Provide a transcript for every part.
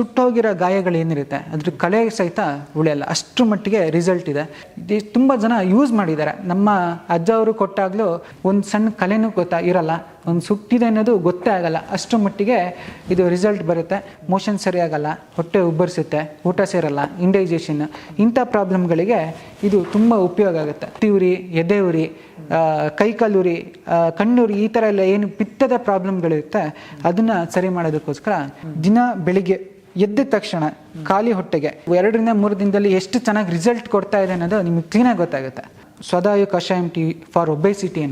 ಸುಟ್ಟೋಗಿರೋ ಗಾಯಗಳು ಏನಿರುತ್ತೆ, ಅದ್ರ ಕಲೆ ಸಹಿತ ಉಳಿಯಲ್ಲ. ಅಷ್ಟು ಮಟ್ಟಿಗೆ ರಿಸಲ್ಟ್ ಇದೆ. ಇದು ತುಂಬ ಜನ ಯೂಸ್ ಮಾಡಿದ್ದಾರೆ. ನಮ್ಮ ಅಜ್ಜ ಅವರು ಕೊಟ್ಟಾಗಲೂ ಒಂದು ಸಣ್ಣ ಕಲೆನೂ ಗೊತ್ತಾ ಇರಲ್ಲ. ಒಂದು ಸುಟ್ಟಿದೆ ಅನ್ನೋದು ಗೊತ್ತೇ ಆಗಲ್ಲ. ಅಷ್ಟು ಮಟ್ಟಿಗೆ ಇದು ರಿಸಲ್ಟ್ ಬರುತ್ತೆ. ಮೋಷನ್ ಸರಿಯಾಗಲ್ಲ ಹೊಟ್ಟೆ ಉಬ್ಬರಿಸುತ್ತೆ. ಊಟ ಸೇರಲ್ಲ. ಇಂಡೈಜೇಷನ್ ಇಂಥ ಪ್ರಾಬ್ಲಮ್ಗಳಿಗೆ ಇದು ತುಂಬ ಉಪಯೋಗ ಆಗುತ್ತೆ. ತಿವ್ರಿ ಎದೆ ಉರಿ ಕೈಕಾಲುರಿ ಕಣ್ಣುರಿ ಈ ಥರ ಎಲ್ಲ ಏನು ಪಿತ್ತದ ಪ್ರಾಬ್ಲಮ್ಗಳಿರುತ್ತೆ ಅದನ್ನು ಸರಿ ಮಾಡೋದಕ್ಕೋಸ್ಕರ ದಿನ ಬೆಳಿಗ್ಗೆ ಎದ್ದ ತಕ್ಷಣ ಖಾಲಿ ಹೊಟ್ಟೆಗೆ, ಎರಡರಿಂದ ಮೂರು ದಿನದಲ್ಲಿ ಎಷ್ಟು ಚೆನ್ನಾಗಿ ರಿಸಲ್ಟ್ ಕೊಡ್ತಾ ಇದೆ ಅನ್ನೋದು ನಿಮಗೆ ಕ್ಲೀನಾಗಿ ಗೊತ್ತಾಗುತ್ತೆ. ಸ್ವದಾಯು ಕಷಾಯಂ ಟಿ ಫಾರ್ ಒಬೆಸಿಟಿ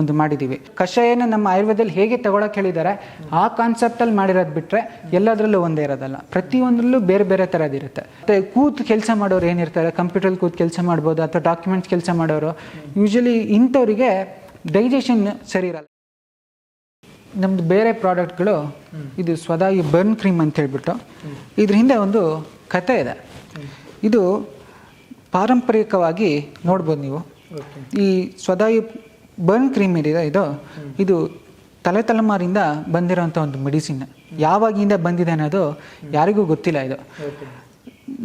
ಒಂದು ಮಾಡಿದ್ದೀವಿ ಕಷಾಯನ ನಮ್ಮ ಆಯುರ್ವೇದದಲ್ಲಿ ಹೇಗೆ ತಗೊಳಕ್ಕೆ ಹೇಳಿದ್ದಾರೆ ಆ ಕಾನ್ಸೆಪ್ಟಲ್ಲಿ ಮಾಡಿರೋದು ಬಿಟ್ಟರೆ ಎಲ್ಲದರಲ್ಲೂ ಒಂದೇ ಇರೋದಲ್ಲ. ಪ್ರತಿಯೊಂದರಲ್ಲೂ ಬೇರೆ ಬೇರೆ ಥರದಿರುತ್ತೆ ಮತ್ತು ಕೂತು ಕೆಲಸ ಮಾಡೋರು ಏನಿರ್ತಾರೆ ಕಂಪ್ಯೂಟರ್ ಕೂತು ಕೆಲಸ ಮಾಡ್ಬೋದು ಅಥವಾ ಡಾಕ್ಯುಮೆಂಟ್ಸ್ ಕೆಲಸ ಮಾಡೋರು, ಯೂಶಲಿ ಇಂಥವ್ರಿಗೆ ಡೈಜೆಷನ್ ಸರಿ ಇರಲ್ಲ. ನಮ್ದು ಬೇರೆ ಪ್ರಾಡಕ್ಟ್ಗಳು, ಇದು ಸ್ವದಾಯಿ ಬರ್ನ್ ಕ್ರೀಮ್ ಅಂತ ಹೇಳ್ಬಿಟ್ಟು, ಇದ್ರ ಹಿಂದೆ ಒಂದು ಕತೆ ಇದೆ. ಇದು ಪಾರಂಪರಿಕವಾಗಿ ನೋಡ್ಬೋದು ನೀವು. ಈ ಸ್ವದಾಯಿ ಬರ್ನ್ ಕ್ರೀಮ್ ಏನಿದೆ, ಇದು ಇದು ತಲೆ ತಲೆಮಾರಿಂದ ಬಂದಿರೋಂಥ ಒಂದು ಮೆಡಿಸಿನ್ ಯಾವಾಗಿಂದ ಬಂದಿದೆ ಅನ್ನೋದು ಯಾರಿಗೂ ಗೊತ್ತಿಲ್ಲ ಇದು.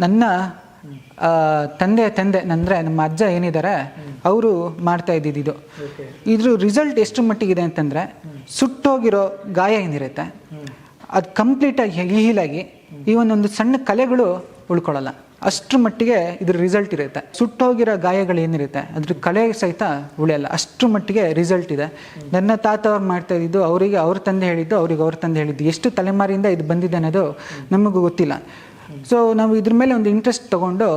ನನ್ನ ತಂದೆ ತಂದೆ, ಅಂದರೆ ನಮ್ಮ ಅಜ್ಜ ಏನಿದ್ದಾರೆ, ಅವರು ಮಾಡ್ತಾ ಇದ್ದಿದ್ದು ಇದು. ಇದ್ರ ರಿಸಲ್ಟ್ ಎಷ್ಟು ಮಟ್ಟಿಗಿದೆ ಅಂತಂದರೆ, ಸುಟ್ಟೋಗಿರೋ ಗಾಯ ಏನಿರುತ್ತೆ, ಅದು ಕಂಪ್ಲೀಟಾಗಿ ಹೀಲಾಗಿ ಈ ಒಂದೊಂದು ಸಣ್ಣ ಕಲೆಗಳು ಉಳ್ಕೊಳ್ಳಲ್ಲ. ಅಷ್ಟ್ರ ಮಟ್ಟಿಗೆ ಇದ್ರ ರಿಸಲ್ಟ್ ಇರುತ್ತೆ. ಸುಟ್ಟೋಗಿರೋ ಗಾಯಗಳು ಏನಿರುತ್ತೆ, ಅದ್ರ ಕಲೆ ಸಹಿತ ಉಳಿಯಲ್ಲ. ಅಷ್ಟರ ಮಟ್ಟಿಗೆ ರಿಸಲ್ಟ್ ಇದೆ. ನನ್ನ ತಾತ ಅವ್ರು ಮಾಡ್ತಾ ಇದ್ದಿದ್ದು ಅವರಿಗೆ ಅವ್ರ ತಂದೆ ಹೇಳಿದ್ದು, ಅವ್ರಿಗೆ ಅವ್ರ ತಂದೆ ಹೇಳಿದ್ದು. ಎಷ್ಟು ತಲೆಮಾರಿಯಿಂದ ಇದು ಬಂದಿದೆ ಅನ್ನೋದು ನಮಗೂ ಗೊತ್ತಿಲ್ಲ. ಸೊ ನಾವು ಇದ್ರ ಮೇಲೆ ಒಂದು ಇಂಟ್ರೆಸ್ಟ್ ತಗೊಂಡು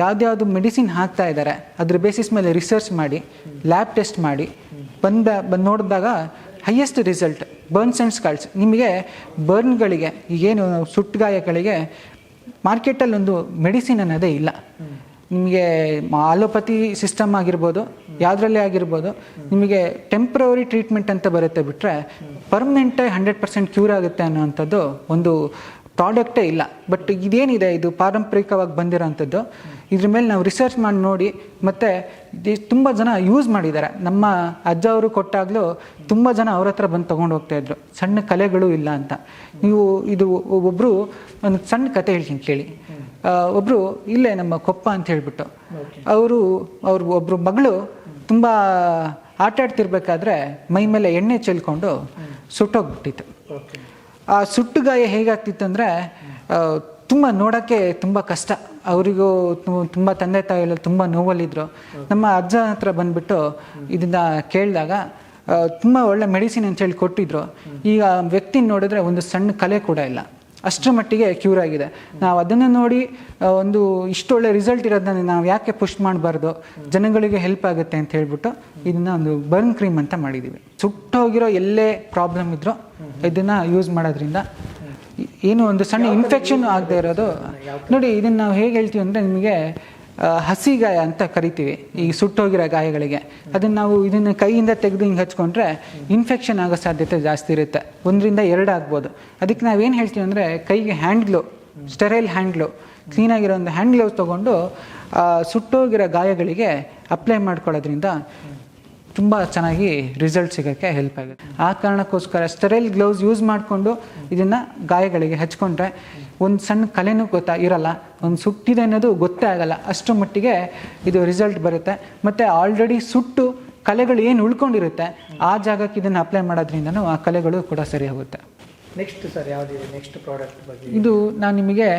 ಯಾವ್ದ್ಯಾವ್ದು ಮೆಡಿಸಿನ್ ಹಾಕ್ತಾ ಇದ್ದಾರೆ, ಅದ್ರ ಬೇಸಿಸ್ ಮೇಲೆ ರಿಸರ್ಚ್ ಮಾಡಿ ಲ್ಯಾಬ್ ಟೆಸ್ಟ್ ಮಾಡಿ, ಬಂದ, ಬಂದು ನೋಡಿದಾಗ highest result burns and scalds ನಿಮಗೆ ಬರ್ನ್ಗಳಿಗೆ ಏನು ಸುಟ್ಟು ಗಾಯಗಳಿಗೆ ಮಾರ್ಕೆಟಲ್ಲಿ ಒಂದು ಮೆಡಿಸಿನ್ ಅನ್ನೋದೇ ಇಲ್ಲ. ನಿಮಗೆ ಆಲೋಪತಿ ಸಿಸ್ಟಮ್ ಆಗಿರ್ಬೋದು, ಯಾವುದ್ರಲ್ಲೇ ಆಗಿರ್ಬೋದು, ನಿಮಗೆ ಟೆಂಪ್ರವರಿ ಟ್ರೀಟ್ಮೆಂಟ್ ಅಂತ ಬರುತ್ತೆ ಬಿಟ್ಟರೆ ಪರ್ಮನೆಂಟಾಗಿ ಹಂಡ್ರೆಡ್ ಪರ್ಸೆಂಟ್ ಕ್ಯೂರ್ ಆಗುತ್ತೆ ಅನ್ನೋವಂಥದ್ದು ಒಂದು ಪ್ರಾಡಕ್ಟೇ ಇಲ್ಲ. ಬಟ್ ಇದೇನಿದೆ? ಇದು ಪಾರಂಪರಿಕವಾಗಿ ಬಂದಿರೋಂಥದ್ದು. ಇದ್ರ ಮೇಲೆ ನಾವು ರಿಸರ್ಚ್ ಮಾಡಿ ನೋಡಿ ಮತ್ತು ತುಂಬ ಜನ ಯೂಸ್ ಮಾಡಿದ್ದಾರೆ. ನಮ್ಮ ಅಜ್ಜ ಅವರು ಕೊಟ್ಟಾಗಲೂ ತುಂಬ ಜನ ಅವ್ರ ಹತ್ರ ಬಂದು ತೊಗೊಂಡು ಹೋಗ್ತಾ ಇದ್ರು. ಸಣ್ಣ ಕಲೆಗಳು ಇಲ್ಲ ಅಂತ. ನೀವು ಇದು ಒಬ್ಬರು ಒಂದು ಸಣ್ಣ ಕತೆ ಹೇಳ್ತೀನಿ ಕೇಳಿ. ಒಬ್ಬರು ಇಲ್ಲೇ ನಮ್ಮ ಕೊಪ್ಪ ಅಂತ ಹೇಳಿಬಿಟ್ಟು. ಅವರು ಅವ್ರ ಒಬ್ಬರು ಮಗಳು ತುಂಬ ಆಟ ಆಡ್ತಿರ್ಬೇಕಾದ್ರೆ ಮೈ ಮೇಲೆ ಎಣ್ಣೆ ಚೆಲ್ಕೊಂಡು ಸುಟ್ಟೋಗ್ಬಿಟ್ಟಿತ್ತು. ಆ ಸುಟ್ಟು ಗಾಯ ಹೇಗಾಗ್ತಿತ್ತು ಅಂದರೆ ತುಂಬ ನೋಡೋಕ್ಕೆ ತುಂಬ ಕಷ್ಟ. ಅವರಿಗೂ ತುಂಬ ತಂದೆ ತಾಯಿ ಎಲ್ಲ ತುಂಬ ನೋವಲ್ಲಿದ್ದರು ನಮ್ಮ ಅಜ್ಜ ಹತ್ರ ಬಂದ್ಬಿಟ್ಟು ಇದನ್ನ ಕೇಳಿದಾಗ ತುಂಬ ಒಳ್ಳೆ ಮೆಡಿಸಿನ್ ಅಂತ ಹೇಳಿ ಕೊಟ್ಟಿದ್ರು. ಈಗ ವ್ಯಕ್ತಿ ನೋಡಿದ್ರೆ ಒಂದು ಸಣ್ಣ ಕಲೆ ಕೂಡ ಇಲ್ಲ. ಅಷ್ಟರ ಮಟ್ಟಿಗೆ ಕ್ಯೂರ್ ಆಗಿದೆ. ನಾವು ಅದನ್ನು ನೋಡಿ ಒಂದು ಇಷ್ಟೊಳ್ಳೆ ರಿಸಲ್ಟ್ ಇರೋದನ್ನ ನಾವು ಯಾಕೆ ಪುಷ್ ಮಾಡಬಾರ್ದು? ಜನಗಳಿಗೆ ಹೆಲ್ಪ್ ಆಗುತ್ತೆ ಅಂತ ಹೇಳ್ಬಿಟ್ಟು ಇದನ್ನ ಒಂದು ಬರ್ನ್ ಕ್ರೀಮ್ ಅಂತ ಮಾಡಿದ್ದೀವಿ ಸುಟ್ಟೋಗಿರೋ ಎಲ್ಲೇ ಪ್ರಾಬ್ಲಮ್ ಇದ್ರೂ ಇದನ್ನ ಯೂಸ್ ಮಾಡೋದ್ರಿಂದ ಏನು ಒಂದು ಸಣ್ಣ ಇನ್ಫೆಕ್ಷನ್ ಆಗದೆ ಇರೋದು. ನೋಡಿ ಇದನ್ನ ನಾವು ಹೇಗೆ ಹೇಳ್ತೀವಿ ಅಂದರೆ ನಿಮಗೆ ಹಸಿ ಗಾಯ ಅಂತ ಕರಿತೀವಿ, ಈ ಸುಟ್ಟೋಗಿರೋ ಗಾಯಗಳಿಗೆ. ಅದನ್ನ ನಾವು ಇದನ್ನ ಕೈಯಿಂದ ತೆಗೆದು ಹಿಂಗೆ ಹಚ್ಕೊಂಡ್ರೆ ಇನ್ಫೆಕ್ಷನ್ ಆಗೋ ಸಾಧ್ಯತೆ ಜಾಸ್ತಿ ಇರುತ್ತೆ. ಒಂದರಿಂದ ಎರಡು ಆಗ್ಬೋದು. ಅದಕ್ಕೆ ನಾವೇನು ಹೇಳ್ತೀವಿ ಅಂದರೆ ಕೈಗೆ hand glove sterile hand glove ಕ್ಲೀನಾಗಿರೋ ಒಂದು ಹ್ಯಾಂಡ್ ಗ್ಲೌಸ್ ತೊಗೊಂಡು ಸುಟ್ಟೋಗಿರೋ ಗಾಯಗಳಿಗೆ ಅಪ್ಲೈ ಮಾಡ್ಕೊಳ್ಳೋದ್ರಿಂದ ತುಂಬ ಚೆನ್ನಾಗಿ ರಿಸಲ್ಟ್ ಸಿಗೋಕ್ಕೆ ಹೆಲ್ಪ್ ಆಗುತ್ತೆ. ಆ ಕಾರಣಕ್ಕೋಸ್ಕರ ಸ್ಟೆರೈಲ್ ಗ್ಲೌಸ್ ಯೂಸ್ ಮಾಡಿಕೊಂಡು ಇದನ್ನು ಗಾಯಗಳಿಗೆ ಹಚ್ಕೊಂಡ್ರೆ ಒಂದು ಸಣ್ಣ ಕಲೆನೂ ಗೊತ್ತಾ ಇರಲ್ಲ ಒಂದು ಸುಟ್ಟಿದೆ ಅನ್ನೋದು ಗೊತ್ತೇ ಆಗಲ್ಲ. ಅಷ್ಟು ಮಟ್ಟಿಗೆ ಇದು ರಿಸಲ್ಟ್ ಬರುತ್ತೆ. ಮತ್ತು ಆಲ್ರೆಡಿ ಸುಟ್ಟು ಕಲೆಗಳು ಏನು ಉಳ್ಕೊಂಡಿರುತ್ತೆ ಆ ಜಾಗಕ್ಕೆ ಇದನ್ನು ಅಪ್ಲೈ ಮಾಡೋದ್ರಿಂದನೂ ಆ ಕಲೆಗಳು ಕೂಡ ಸರಿ ಹೋಗುತ್ತೆ. ನೆಕ್ಸ್ಟ್ ಸರ್ ಯಾವುದಿದೆ ನೆಕ್ಸ್ಟ್ ಪ್ರಾಡಕ್ಟ್ ಬಗ್ಗೆ. ಇದು ನಾನು ನಿಮಗೆ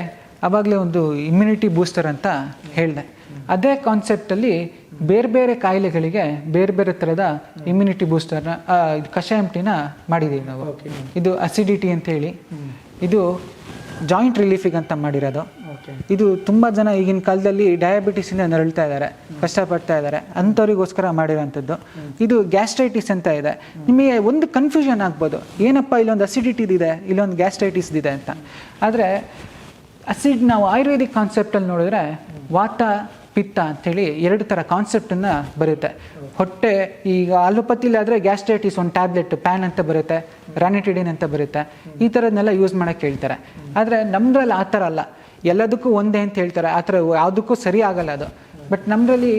ಆವಾಗಲೇ ಒಂದು ಇಮ್ಯುನಿಟಿ ಬೂಸ್ಟರ್ ಅಂತ ಹೇಳಿದೆ. ಅದೇ ಕಾನ್ಸೆಪ್ಟಲ್ಲಿ ಬೇರೆ ಬೇರೆ ಕಾಯಿಲೆಗಳಿಗೆ ಬೇರೆ ಬೇರೆ ಥರದ ಇಮ್ಯುನಿಟಿ ಬೂಸ್ಟರ್ನ ಇದು ಕಷಾಯಂ ಮಾಡಿದ್ದೀವಿ ನಾವು. ಇದು ಅಸಿಡಿಟಿ ಅಂತ ಹೇಳಿ. ಇದು ಜಾಯಿಂಟ್ ರಿಲೀಫಿಗೆ ಅಂತ ಮಾಡಿರೋದು. ಓಕೆ ಇದು ತುಂಬ ಜನ ಈಗಿನ ಕಾಲದಲ್ಲಿ ಡಯಾಬಿಟಿಸಿಂದ ನರಳ್ತಾ ಇದ್ದಾರೆ ಕಷ್ಟಪಡ್ತಾ ಇದ್ದಾರೆ ಅಂಥವ್ರಿಗೋಸ್ಕರ ಮಾಡಿರೋಂಥದ್ದು. ಇದು ಗ್ಯಾಸ್ಟ್ರೈಟಿಸ್ ಅಂತ ಇದೆ. ನಿಮಗೆ ಒಂದು ಕನ್ಫ್ಯೂಷನ್ ಆಗ್ಬೋದು. ಏನಪ್ಪ ಇಲ್ಲೊಂದು ಅಸಿಡಿಟಿ ಇದೆ ಇಲ್ಲೊಂದು ಗ್ಯಾಸ್ಟ್ರೈಟಿಸ್ ಇದೆ ಅಂತ. ಆದರೆ ಅಸಿಡ್ ನಾವು ಆಯುರ್ವೇದಿಕ್ ಕಾನ್ಸೆಪ್ಟಲ್ಲಿ ನೋಡಿದ್ರೆ ವಾತ ಪಿತ್ತ ಅಂಥೇಳಿ ಎರಡು ಥರ ಕಾನ್ಸೆಪ್ಟನ್ನು ಬರುತ್ತೆ. ಹೊಟ್ಟೆ ಈಗ ಆಲೋಪತಿಲಿ ಆದರೆ ಗ್ಯಾಸ್ಟ್ರೈಟಿಸ್ ಒಂದು ಟ್ಯಾಬ್ಲೆಟ್ ಪ್ಯಾನ್ ಅಂತ ಬರುತ್ತೆ ರಾನಿಟಿಡಿನ್ ಅಂತ ಬರುತ್ತೆ. ಈ ಥರದನ್ನೆಲ್ಲ ಯೂಸ್ ಮಾಡೋಕ್ಕೆ ಹೇಳ್ತಾರೆ. ಆದರೆ ನಮ್ಮದ್ರಲ್ಲಿ ಆ ಥರ ಅಲ್ಲ. ಎಲ್ಲದಕ್ಕೂ ಒಂದೇ ಅಂತ ಹೇಳ್ತಾರೆ. ಆ ಥರ ಯಾವುದಕ್ಕೂ ಸರಿ ಆಗಲ್ಲ ಅದು. ಬಟ್ ನಮ್ಮದ್ರಲ್ಲಿ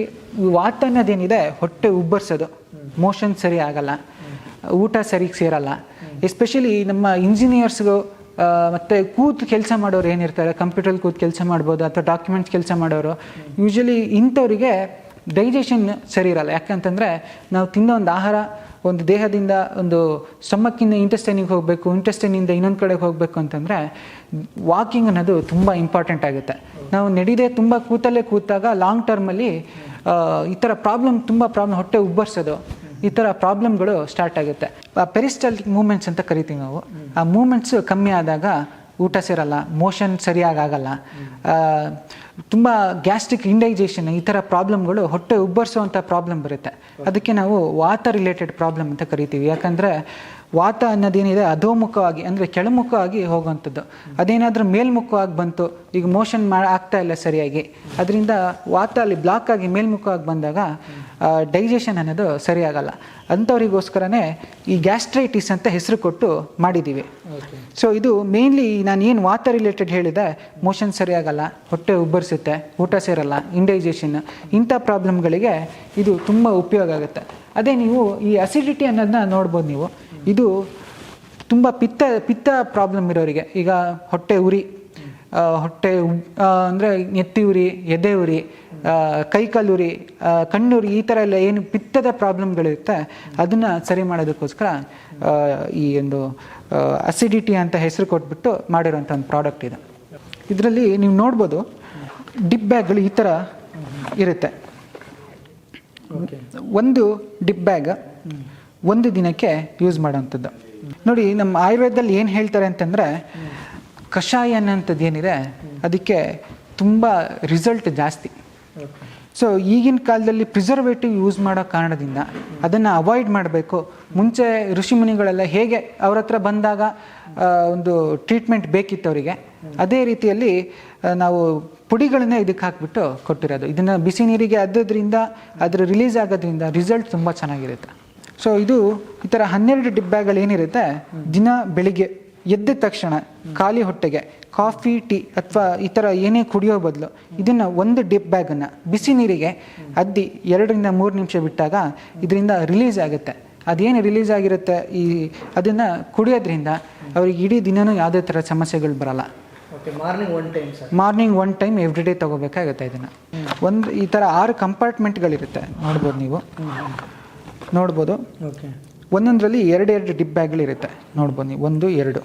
ವಾತ ಅನ್ನೋದೇನಿದೆ, ಹೊಟ್ಟೆ ಉಬ್ಬರ್ಸೋದು. ಮೋಷನ್ ಸರಿ ಆಗಲ್ಲ. ಊಟ ಸರಿಗೆ ಸೇರಲ್ಲ. ಎಸ್ಪೆಷಲಿ ನಮ್ಮ ಇಂಜಿನಿಯರ್ಸ್ಗೂ ಮತ್ತೆ ಕೂತು ಕೆಲಸ ಮಾಡೋರು ಏನಿರ್ತಾರೆ? ಕಂಪ್ಯೂಟರ್ ಕೂತು ಕೆಲಸ ಮಾಡ್ಬೋದು ಅಥವಾ ಡಾಕ್ಯುಮೆಂಟ್ಸ್ ಕೆಲಸ ಮಾಡೋರು. ಯೂಶ್ವಲಿ ಇಂಥವರಿಗೆ ಡೈಜೆಷನ್ ಸರಿ ಇರಲ್ಲ. ಯಾಕಂತಂದರೆ ನಾವು ತಿನ್ನೋ ಒಂದು ಆಹಾರ, ಒಂದು ದೇಹದಿಂದ ಒಂದು ಸಮ್ಮಕ್ಕಿಂದ ಇಂಟೆಸ್ಟೈನಿಗೆ ಹೋಗಬೇಕು ಇಂಟೆಸ್ಟೈನಿಂದ ಇನ್ನೊಂದು ಕಡೆಗೆ ಹೋಗಬೇಕು ಅಂತಂದರೆ ವಾಕಿಂಗ್ ಅನ್ನೋದು ತುಂಬ ಇಂಪಾರ್ಟೆಂಟ್ ಆಗುತ್ತೆ. ನಾವು ನಡೀದೆ ತುಂಬ ಕೂತಲ್ಲೇ ಕೂತಾಗ ಲಾಂಗ್ ಟರ್ಮಲ್ಲಿ ಈ ಥರ ಪ್ರಾಬ್ಲಮ್ ತುಂಬ ಪ್ರಾಬ್ಲಮ್ ಹೊಟ್ಟೆ ಉಬ್ಬರ್ಸೋದು. ಈ ಥರ ಪ್ರಾಬ್ಲಮ್ಗಳು ಸ್ಟಾರ್ಟ್ ಆಗುತ್ತೆ. ಪೆರಿಸ್ಟಲ್ಟಿಕ್ ಮೂಮೆಂಟ್ಸ್ ಅಂತ ಕರಿತೀವಿ ನಾವು. ಆ ಮೂಮೆಂಟ್ಸ್ ಕಮ್ಮಿ ಆದಾಗ ಊಟ ಸೇರಲ್ಲ ಮೋಷನ್ ಸರಿಯಾಗಿ ಆಗಲ್ಲ ತುಂಬ ಗ್ಯಾಸ್ಟ್ರಿಕ್ ಇಂಡೈಜೇಷನ್ ಈ ಥರ ಪ್ರಾಬ್ಲಮ್ಗಳು ಹೊಟ್ಟೆ ಉಬ್ಬರಿಸುವಂಥ ಪ್ರಾಬ್ಲಮ್ ಬರುತ್ತೆ. ಅದಕ್ಕೆ ನಾವು ವಾತ ರಿಲೇಟೆಡ್ ಪ್ರಾಬ್ಲಮ್ ಅಂತ ಕರಿತೀವಿ. ಯಾಕಂದರೆ ವಾತ ಅನ್ನೋದೇನಿದೆ ಅಧೋಮುಖವಾಗಿ ಅಂದರೆ ಕೆಳಮುಖವಾಗಿ ಹೋಗುವಂಥದ್ದು. ಅದೇನಾದರೂ ಮೇಲ್ಮುಖವಾಗಿ ಬಂತು ಈಗ ಮೋಷನ್ ಮಾ ಆಗ್ತಾ ಇಲ್ಲ ಸರಿಯಾಗಿ. ಅದರಿಂದ ವಾತ ಅಲ್ಲಿ ಬ್ಲಾಕ್ ಆಗಿ ಮೇಲ್ಮುಖವಾಗಿ ಬಂದಾಗ ಡೈಜೆಷನ್ ಅನ್ನೋದು ಸರಿಯಾಗಲ್ಲ. ಅಂಥವ್ರಿಗೋಸ್ಕರನೇ ಈ ಗ್ಯಾಸ್ಟ್ರೈಟಿಸ್ ಅಂತ ಹೆಸರು ಕೊಟ್ಟು ಮಾಡಿದ್ದೀವಿ ಸೊ ಇದು ಮೇನ್ಲಿ ನಾನು ಏನು ವಾತ ರಿಲೇಟೆಡ್ ಹೇಳಿದೆ ಮೋಷನ್ ಸರಿಯಾಗಲ್ಲ ಹೊಟ್ಟೆ ಉಬ್ಬರಿಸುತ್ತೆ ಊಟ ಸೇರಲ್ಲ ಇಂಡೈಜೆಷನ್ ಇಂಥ ಪ್ರಾಬ್ಲಮ್ಗಳಿಗೆ ಇದು ತುಂಬ ಉಪಯೋಗ ಆಗುತ್ತೆ. ಅದೇ ನೀವು ಈ ಅಸಿಡಿಟಿ ಅನ್ನೋದನ್ನ ನೋಡ್ಬೋದು ನೀವು. ಇದು ತುಂಬ ಪಿತ್ತ ಪಿತ್ತ ಪ್ರಾಬ್ಲಮ್ ಇರೋರಿಗೆ. ಈಗ ಹೊಟ್ಟೆ ಉರಿ ಹೊಟ್ಟೆ ಅಂದರೆ ನೆತ್ತಿ ಉರಿ ಎದೆ ಉರಿ ಕೈ ಕೈಕಾಲು ಉರಿ ಕಣ್ಣುರಿ ಈ ಥರ ಎಲ್ಲ ಏನು ಪಿತ್ತದ ಪ್ರಾಬ್ಲಮ್ಗಳಿರುತ್ತೆ ಅದನ್ನು ಸರಿ ಮಾಡೋದಕ್ಕೋಸ್ಕರ ಈ ಒಂದು ಅಸಿಡಿಟಿ ಅಂತ ಹೆಸರು ಕೊಟ್ಬಿಟ್ಟು ಮಾಡಿರೋಂಥ ಒಂದು ಪ್ರಾಡಕ್ಟ್ ಇದೆ. ಇದರಲ್ಲಿ ನೀವು ನೋಡ್ಬೋದು ಡಿಪ್ ಬ್ಯಾಗ್ಗಳು ಈ ಥರ ಇರುತ್ತೆ. ಒಂದು ಡಿಪ್ ಬ್ಯಾಗ್ ಒಂದು ದಿನಕ್ಕೆ ಯೂಸ್ ಮಾಡೋವಂಥದ್ದು. ನೋಡಿ, ನಮ್ಮ ಆಯುರ್ವೇದದಲ್ಲಿ ಏನು ಹೇಳ್ತಾರೆ ಅಂತಂದರೆ, ಕಷಾಯ ಅನ್ನೋಂಥದ್ದು ಏನಿದೆ, ಅದಕ್ಕೆ ತುಂಬ ರಿಸಲ್ಟ್ ಜಾಸ್ತಿ. ಸೊ ಈಗಿನ ಕಾಲದಲ್ಲಿ ಪ್ರಿಸರ್ವೇಟಿವ್ ಯೂಸ್ ಮಾಡೋ ಕಾರಣದಿಂದ ಅದನ್ನು ಅವಾಯ್ಡ್ ಮಾಡಬೇಕು. ಮುಂಚೆ ಋಷಿಮುನಿಗಳೆಲ್ಲ ಹೇಗೆ ಅವ್ರ ಹತ್ರ ಬಂದಾಗ ಒಂದು ಟ್ರೀಟ್ಮೆಂಟ್ ಬೇಕಿತ್ತು ಅವರಿಗೆ ಅದೇ ರೀತಿಯಲ್ಲಿ ನಾವು ಪುಡಿಗಳನ್ನೇ ಇದಕ್ಕೆ ಹಾಕ್ಬಿಟ್ಟು ಕೊಟ್ಟಿರೋದು. ಇದನ್ನು ಬಿಸಿ ನೀರಿಗೆ ಅದ್ದೋದ್ರಿಂದ, ಅದರ ರಿಲೀಸ್ ಆಗೋದ್ರಿಂದ ರಿಸಲ್ಟ್ ತುಂಬ ಚೆನ್ನಾಗಿರುತ್ತೆ. ಸೊ ಇದು ಈ ಥರ ಹನ್ನೆರಡು ಡಿಬ್ಬಾಗಳು ಏನಿರುತ್ತೆ? ದಿನ ಬೆಳಿಗ್ಗೆ ಎದ್ದ ತಕ್ಷಣ ಖಾಲಿ ಹೊಟ್ಟೆಗೆ ಕಾಫಿ ಟೀ ಅಥವಾ ಈ ಥರ ಏನೇ ಕುಡಿಯೋ ಬದಲು ಇದನ್ನು ಒಂದು ಡಿಪ್ ಬ್ಯಾಗನ್ನು ಬಿಸಿ ನೀರಿಗೆ ಅದ್ದಿ ಎರಡರಿಂದ ಮೂರು ನಿಮಿಷ ಬಿಟ್ಟಾಗ ಇದರಿಂದ ರಿಲೀಸ್ ಆಗುತ್ತೆ. ಅದೇನು ರಿಲೀಸ್ ಆಗಿರುತ್ತೆ? ಈ ಅದನ್ನು ಕುಡಿಯೋದ್ರಿಂದ ಅವ್ರಿಗೆ ಇಡೀ ದಿನವೂ ಯಾವುದೇ ಥರ ಸಮಸ್ಯೆಗಳು ಬರಲ್ಲ. Okay morning one time sir morning one time every day ತೊಗೋಬೇಕಾಗುತ್ತೆ ಇದನ್ನು. ಒಂದು ಈ ಥರ ಆರು ಕಂಪಾರ್ಟ್ಮೆಂಟ್ಗಳಿರುತ್ತೆ ನೋಡ್ಬೋದು ನೀವು. ನೋಡ್ಬೋದು. ಓಕೆ. ಒಂದೊಂದರಲ್ಲಿ ಎರಡು ಎರಡು ಡಿಪ್ ಬ್ಯಾಗ್ಗಳಿರುತ್ತೆ ನೋಡ್ಬೋದು ನೀವು. ಒಂದು ಎರಡು.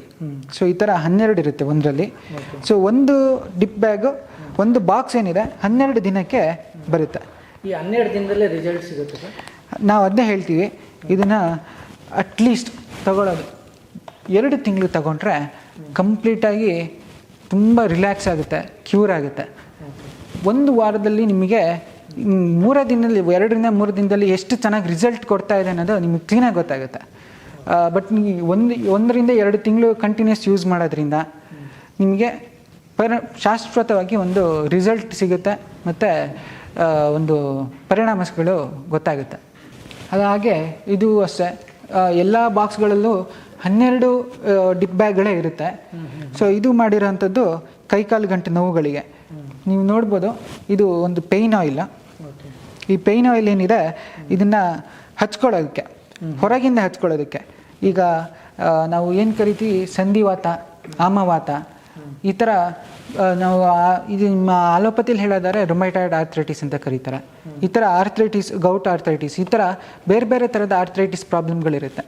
ಸೊ ಈ ಥರ ಹನ್ನೆರಡು ಇರುತ್ತೆ ಒಂದರಲ್ಲಿ. ಸೊ ಒಂದು ಡಿಪ್ ಬ್ಯಾಗು ಒಂದು ಬಾಕ್ಸ್ ಏನಿದೆ ಹನ್ನೆರಡು ದಿನಕ್ಕೆ ಬರುತ್ತೆ. ಈ ಹನ್ನೆರಡು ದಿನದಲ್ಲೇ ರಿಸಲ್ಟ್ ಸಿಗುತ್ತೆ ನಾವು ಅದನ್ನೇ ಹೇಳ್ತೀವಿ. ಇದನ್ನು ಅಟ್ಲೀಸ್ಟ್ ತಗೊಳ್ಳೋದು. ಎರಡು ತಿಂಗಳು ತಗೊಂಡ್ರೆ ಕಂಪ್ಲೀಟಾಗಿ ತುಂಬ ರಿಲ್ಯಾಕ್ಸ್ ಆಗುತ್ತೆ ಕ್ಯೂರ್ ಆಗುತ್ತೆ. ಒಂದು ವಾರದಲ್ಲಿ ನಿಮಗೆ ಮೂರೇ ದಿನದಲ್ಲಿ ಎರಡರಿಂದ ಮೂರು ದಿನದಲ್ಲಿ ಎಷ್ಟು ಚೆನ್ನಾಗಿ ರಿಸಲ್ಟ್ ಕೊಡ್ತಾ ಇದೆ ಅನ್ನೋದು ನಿಮಗೆ ಕ್ಲೀನಾಗಿ ಗೊತ್ತಾಗುತ್ತೆ. ಬಟ್ ನೀವು ಒಂದು ಒಂದರಿಂದ ಎರಡು ತಿಂಗಳು ಕಂಟಿನ್ಯೂಸ್ ಯೂಸ್ ಮಾಡೋದ್ರಿಂದ ನಿಮಗೆ ಪರ ಶಾಶ್ವತವಾಗಿ ಒಂದು ರಿಸಲ್ಟ್ ಸಿಗುತ್ತೆ ಮತ್ತು ಒಂದು ಪರಿಣಾಮಗಳು ಗೊತ್ತಾಗುತ್ತೆ. ಹಾಗೆ ಇದು ಅಷ್ಟೇ. ಎಲ್ಲ ಬಾಕ್ಸ್ಗಳಲ್ಲೂ ಹನ್ನೆರಡು ಡಿಪ್ ಬ್ಯಾಗ್ಗಳೇ ಇರುತ್ತೆ. ಸೊ ಇದು ಮಾಡಿರೋಂಥದ್ದು ಕೈಕಾಲು ಗಂಟೆ ನೋವುಗಳಿಗೆ. ನೀವು ನೋಡ್ಬೋದು ಇದು ಒಂದು ಪೇಯ್ನ್ ಆಯಿಲ್ ಈ ಪೇಯ್ನ್ ಆಯಿಲ್ ಏನಿದೆ ಇದನ್ನು ಹಚ್ಕೊಳ್ಳೋದಕ್ಕೆ ಹೊರಗಿಂದ ಹಚ್ಕೊಳ್ಳೋದಕ್ಕೆ. ಈಗ ನಾವು ಏನು ಕರಿತೀವಿ? ಸಂಧಿವಾತ ಆಮವಾತ ಈ ಥರ ನಾವು ಇದು ನಿಮ್ಮ ಆಲೋಪತಿಲಿ ಹೇಳೋದಾದ್ರೆ ರೊಮೈಟಾಯ್ಡ್ ಆರ್ಥ್ರೈಟಿಸ್ ಅಂತ ಕರೀತಾರೆ. ಈ ಥರ ಆರ್ಥ್ರೈಟಿಸ್ ಗೌಟ್ ಆರ್ಥ್ರೈಟಿಸ್ ಈ ಥರ ಬೇರೆ ಬೇರೆ ಥರದ ಆರ್ಥ್ರೈಟಿಸ್ ಪ್ರಾಬ್ಲಮ್ಗಳಿರುತ್ತೆ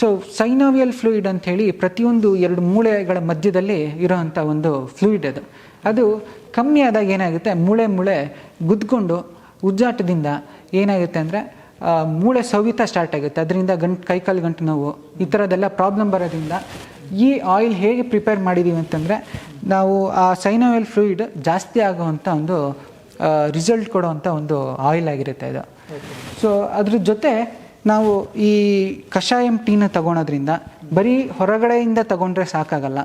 ಸೊ ಸೈನೋವಿಯಲ್ ಫ್ಲೂಯಿಡ್ ಅಂತ ಹೇಳಿ ಪ್ರತಿಯೊಂದು ಎರಡು ಮೂಳೆಗಳ ಮಧ್ಯದಲ್ಲಿ ಇರೋವಂಥ ಒಂದು ಫ್ಲೂಯಿಡ್ ಅದು. ಅದು ಕಮ್ಮಿ ಆದಾಗ ಏನಾಗುತ್ತೆ? ಮೂಳೆ ಮೂಳೆ ಗುದ್ಕೊಂಡು ಉಜ್ಜಾಟದಿಂದ ಏನಾಗುತ್ತೆ ಅಂದರೆ ಮೂಳೆ ಸವಿತ ಸ್ಟಾರ್ಟ್ ಆಗುತ್ತೆ. ಅದರಿಂದ ಗಂಟು, ಕೈಕಾಲು ಗಂಟು ನೋವು, ಈ ಥರದ್ದೆಲ್ಲ ಪ್ರಾಬ್ಲಮ್ ಬರೋದ್ರಿಂದ ಈ ಆಯಿಲ್ ಹೇಗೆ ಪ್ರಿಪೇರ್ ಮಾಡಿದ್ದೀವಿ ಅಂತಂದರೆ, ನಾವು ಆ ಸೈನೋವೆಲ್ ಫ್ಲೂಯಿಡ್ ಜಾಸ್ತಿ ಆಗುವಂಥ ಒಂದು ರಿಸಲ್ಟ್ ಕೊಡುವಂಥ ಒಂದು ಆಯಿಲ್ ಆಗಿರುತ್ತೆ ಇದು. ಸೊ ಅದ್ರ ಜೊತೆ ನಾವು ಈ ಕಷಾಯಂ ಟೀನ ತಗೊಳೋದ್ರಿಂದ ಬರೀ ಹೊರಗಡೆಯಿಂದ ತಗೊಂಡ್ರೆ ಸಾಕಾಗಲ್ಲ.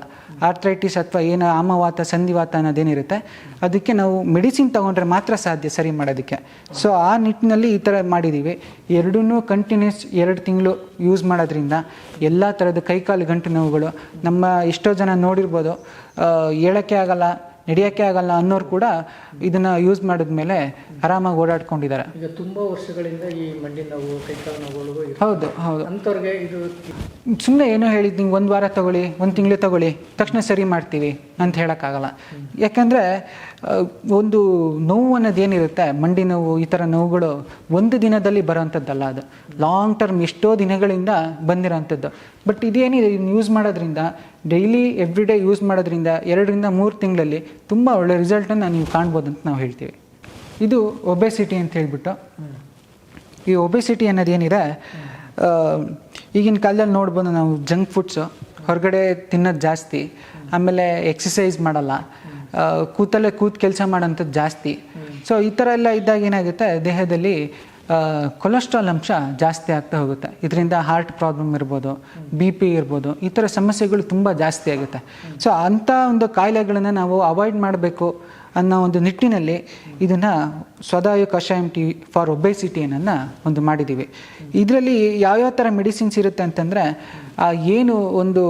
ಆರ್ಥ್ರೈಟಿಸ್ ಅಥವಾ ಏನು ಆಮವಾತ, ಸಂಧಿವಾತ ಅನ್ನೋದೇನಿರುತ್ತೆ, ಅದಕ್ಕೆ ನಾವು ಮೆಡಿಸಿನ್ ತಗೊಂಡ್ರೆ ಮಾತ್ರ ಸಾಧ್ಯ ಸರಿ ಮಾಡೋದಕ್ಕೆ. ಸೊ ಆ ನಿಟ್ಟಿನಲ್ಲಿ ಈ ಥರ ಮಾಡಿದ್ದೀವಿ ಎರಡೂ ಕಂಟಿನ್ಯೂಸ್ ಎರಡು ತಿಂಗಳು ಯೂಸ್ ಮಾಡೋದ್ರಿಂದ ಎಲ್ಲ ಥರದ ಕೈಕಾಲು ಗಂಟು ನೋವುಗಳು, ನಮ್ಮ ಎಷ್ಟೋ ಜನ ನೋಡಿರ್ಬೋದು ಹೇಳೋಕ್ಕೆ ಆಗಲ್ಲ ನಡೆಯೋಕ್ಕೆ ಆಗಲ್ಲ ಅನ್ನೋರು ಕೂಡ ಇದನ್ನು ಯೂಸ್ ಮಾಡಿದ್ಮೇಲೆ ಆರಾಮಾಗಿ ಓಡಾಡ್ಕೊಂಡಿದ್ದಾರೆ. ಈಗ ತುಂಬಾ ವರ್ಷಗಳಿಂದ ಈ ಮಂಡಿ ನೋವು ಕೈಕಾಲು ನೋವುಗಳು ಹೌದು ಹೌದು. ಅಂಥವ್ರಿಗೆ ಇದು ಸುಮ್ಮನೆ ಏನೋ ಹೇಳಿದ್ದು ನಿಂಗೆ ಒಂದು ವಾರ ತಗೊಳ್ಳಿ ಒಂದು ತಿಂಗಳು ತಗೊಳ್ಳಿ ತಕ್ಷಣ ಸರಿ ಮಾಡ್ತೀವಿ ಅಂತ ಹೇಳೋಕ್ಕಾಗಲ್ಲ. ಯಾಕಂದರೆ ಒಂದು ನೋವು ಅನ್ನೋದು ಏನಿರುತ್ತೆ ಮಂಡಿ ನೋವು ಈ ಥರ ನೋವುಗಳು ಒಂದು ದಿನದಲ್ಲಿ ಬರೋಂಥದ್ದಲ್ಲ ಅದು. ಲಾಂಗ್ ಟರ್ಮ್ ಎಷ್ಟೋ ದಿನಗಳಿಂದ ಬಂದಿರೋಂಥದ್ದು. ಬಟ್ ಇದೇನಿದೆ ಯೂಸ್ ಮಾಡೋದ್ರಿಂದ ಡೈಲಿ ಎವ್ರಿ ಡೇ ಯೂಸ್ ಮಾಡೋದ್ರಿಂದ ಎರಡರಿಂದ ಮೂರು ತಿಂಗಳಲ್ಲಿ ತುಂಬ ಒಳ್ಳೆ ರಿಸಲ್ಟನ್ನು ನೀವು ಕಾಣ್ಬೋದು ಅಂತ ನಾವು ಹೇಳ್ತೀವಿ. ಇದು ಒಬೆಸಿಟಿ ಅಂತ ಹೇಳಿಬಿಟ್ಟು. ಈ ಒಬೆಸಿಟಿ ಅನ್ನೋದು ಏನಿದೆ ಈಗಿನ ಕಾಲದಲ್ಲಿ ನೋಡ್ಬೋದು ನಾವು ಜಂಕ್ ಫುಡ್ಸು ಹೊರಗಡೆ ತಿನ್ನೋದು ಜಾಸ್ತಿ, ಆಮೇಲೆ ಎಕ್ಸಸೈಸ್ ಮಾಡಲ್ಲ ಕೂತಲ್ಲೇ ಕೂತ್ ಕೆಲಸ ಮಾಡೋಂಥದ್ದು ಜಾಸ್ತಿ. ಸೊ ಈ ಥರ ಎಲ್ಲ ಇದ್ದಾಗ ಏನಾಗುತ್ತೆ, ದೇಹದಲ್ಲಿ ಕೊಲೆಸ್ಟ್ರಾಲ್ ಅಂಶ ಜಾಸ್ತಿ ಆಗ್ತಾ ಹೋಗುತ್ತೆ. ಇದರಿಂದ ಹಾರ್ಟ್ ಪ್ರಾಬ್ಲಮ್ ಇರ್ಬೋದು ಬಿ ಪಿ ಇರ್ಬೋದು, ಈ ಥರ ಸಮಸ್ಯೆಗಳು ತುಂಬ ಜಾಸ್ತಿ ಆಗುತ್ತೆ. ಸೊ ಅಂಥ ಒಂದು ಕಾಯಿಲೆಗಳನ್ನು ನಾವು ಅವಾಯ್ಡ್ ಮಾಡಬೇಕು ಅನ್ನೋ ಒಂದು ನಿಟ್ಟಿನಲ್ಲಿ ಇದನ್ನು ಸ್ವದಾಯ ಕಷಾಯಂ ಟಿ ಫಾರ್ ಒಬೆಸಿಟಿಯನ್ನು ಒಂದು ಮಾಡಿದ್ದೀವಿ. ಇದರಲ್ಲಿ ಯಾವ್ಯಾವ ಥರ ಮೆಡಿಸಿನ್ಸ್ ಇರುತ್ತೆ ಅಂತಂದರೆ ಏನು ಒಂದು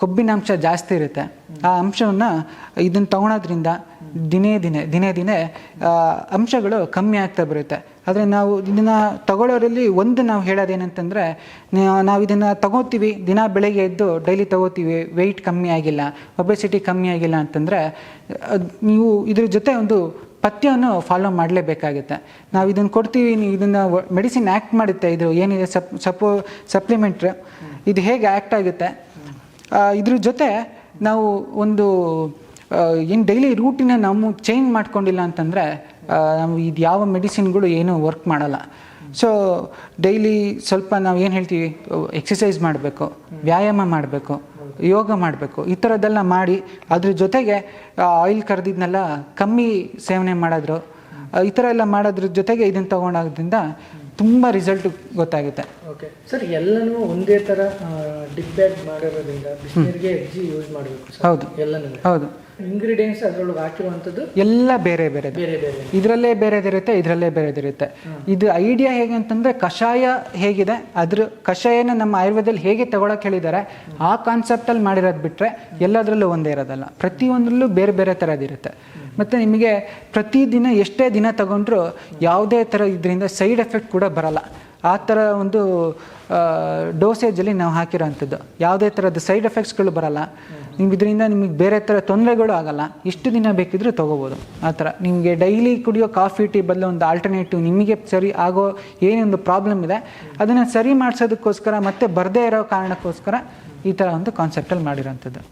ಕೊಬ್ಬಿನಾಂಶ ಜಾಸ್ತಿ ಇರುತ್ತೆ, ಆ ಅಂಶವನ್ನು ಇದನ್ನು ತಗೊಳೋದ್ರಿಂದ ದಿನೇ ದಿನೇ ದಿನೇ ದಿನೇ ಅಂಶಗಳು ಕಮ್ಮಿ ಆಗ್ತಾ ಬರುತ್ತೆ. ಆದರೆ ನಾವು ಇದನ್ನು ತಗೊಳ್ಳೋರಲ್ಲಿ ಒಂದು ನಾವು ಹೇಳೋದೇನಂತಂದರೆ ನಾವು ಇದನ್ನು ತಗೋತೀವಿ, ದಿನ ಬೆಳಗ್ಗೆ ಎದ್ದು ಡೈಲಿ ತಗೋತೀವಿ ವೆಯ್ಟ್ ಕಮ್ಮಿ ಆಗಿಲ್ಲ ಒಬೆಸಿಟಿ ಕಮ್ಮಿ ಆಗಿಲ್ಲ ಅಂತಂದರೆ ನೀವು ಇದ್ರ ಜೊತೆ ಒಂದು ಪಥ್ಯವನ್ನು ಫಾಲೋ ಮಾಡಲೇಬೇಕಾಗುತ್ತೆ. ನಾವು ಇದನ್ನು ಕೊಡ್ತೀವಿ, ನೀವು ಇದನ್ನು ಮೆಡಿಸಿನ್ ಆ್ಯಕ್ಟ್ ಮಾಡುತ್ತೆ, ಇದು ಏನಿದೆ ಸಪ್, ಸಪೋ ಸಪ್ಲಿಮೆಂಟ್ ಇದು ಹೇಗೆ ಆ್ಯಕ್ಟ್ ಆಗುತ್ತೆ? ಇದ್ರ ಜೊತೆ ನಾವು ಒಂದು ಏನು ಡೈಲಿ ರೂಟಿನ ನಾವು ಚೇಂಜ್ ಮಾಡ್ಕೊಂಡಿಲ್ಲ ಅಂತಂದರೆ ನಾವು ಇದು ಯಾವ ಮೆಡಿಸಿನ್ಗಳು ಏನೂ ವರ್ಕ್ ಮಾಡಲ್ಲ. ಸೊ ಡೈಲಿ ಸ್ವಲ್ಪ ನಾವು ಏನು ಹೇಳ್ತೀವಿ ಎಕ್ಸಸೈಸ್ ಮಾಡಬೇಕು ವ್ಯಾಯಾಮ ಮಾಡಬೇಕು ಯೋಗ ಮಾಡಬೇಕು ಈ ಥರದ್ದೆಲ್ಲ ಮಾಡಿ ಅದ್ರ ಜೊತೆಗೆ ಆಯಿಲ್ ಕರೆದಿದ್ನೆಲ್ಲ ಕಮ್ಮಿ ಸೇವನೆ ಮಾಡಿದ್ರು. ಈ ಥರ ಎಲ್ಲ ಮಾಡೋದ್ರ ಜೊತೆಗೆ ಇದನ್ನು ತೊಗೊಂಡಾಗದ್ರಿಂದ ತುಂಬ ರಿಸಲ್ಟ್ ಗೊತ್ತಾಗುತ್ತೆ. ಓಕೆ ಸರ್ ಎಲ್ಲನೂ ಒಂದೇ ಥರ ಡಿಪ್ ಬ್ಯಾಗ್ ಮಾಡಿರೋದ್ರಿಂದ ಬಿಸಿನೀರಿಗೆ ಯೂಸ್ ಮಾಡಬೇಕು ಹೌದು. ಎಲ್ಲನೂ. ಹೌದು. ಇಂಗ್ರೀಡಿಯೆಂಟ್ಸ್ ಅದರೊಳಗೆ ಹಾಕಿರುವಂಥದ್ದು ಎಲ್ಲ ಬೇರೆ ಬೇರೆ ಬೇರೆ ಬೇರೆ ಇದರಲ್ಲೇ ಬೇರೆದಿರುತ್ತೆ ಇದರಲ್ಲೇ ಬೇರೆದಿರುತ್ತೆ ಇದು ಐಡಿಯಾ ಹೇಗೆ ಅಂತಂದ್ರೆ ಕಷಾಯ ಹೇಗಿದೆ ಅದ್ರ ಕಷಾಯನ ನಮ್ಮ ಆಯುರ್ವೇದದಲ್ಲಿ ಹೇಗೆ ತಗೊಳಕ್ಕೆ ಹೇಳಿದ್ದಾರೆ ಆ ಕಾನ್ಸೆಪ್ಟಲ್ಲಿ ಮಾಡಿರೋದು ಬಿಟ್ರೆ ಎಲ್ಲದರಲ್ಲೂ ಒಂದೇ ಇರೋದಲ್ಲ. ಪ್ರತಿಯೊಂದರಲ್ಲೂ ಬೇರೆ ಬೇರೆ ಥರದಿರುತ್ತೆ ಮತ್ತು ನಿಮಗೆ ಪ್ರತಿದಿನ ಎಷ್ಟೇ ದಿನ ತಗೊಂಡ್ರೂ ಯಾವುದೇ ಥರ ಇದರಿಂದ ಸೈಡ್ ಎಫೆಕ್ಟ್ ಕೂಡ ಬರಲ್ಲ. ಆ ಥರ ಒಂದು ಡೋಸೇಜಲ್ಲಿ ನಾವು ಹಾಕಿರೋಂಥದ್ದು ಯಾವುದೇ ಥರದ ಸೈಡ್ ಎಫೆಕ್ಟ್ಸ್ಗಳು ಬರಲ್ಲ. ನೀವು ಇದರಿಂದ ನಿಮಗೆ ಬೇರೆ ಥರ ತೊಂದರೆಗಳು ಆಗಲ್ಲ. ಇಷ್ಟು ದಿನ ಬೇಕಿದ್ರೂ ತೊಗೋಬೋದು. ಆ ಥರ ನಿಮಗೆ ಡೈಲಿ ಕುಡಿಯೋ ಕಾಫಿ ಟೀ ಬದಲು ಒಂದು ಆಲ್ಟರ್ನೇಟಿವ್ ನಿಮಗೆ ಸರಿ ಆಗೋ ಏನೊಂದು ಪ್ರಾಬ್ಲಮ್ ಇದೆ, ಅದನ್ನು ಸರಿ ಮಾಡಿಸೋದಕ್ಕೋಸ್ಕರ ಮತ್ತೆ ಬರದೇ ಇರೋ ಕಾರಣಕ್ಕೋಸ್ಕರ ಈ ಥರ ಒಂದು ಕಾನ್ಸೆಪ್ಟಲ್ಲಿ ಮಾಡಿರೋಂಥದ್ದು.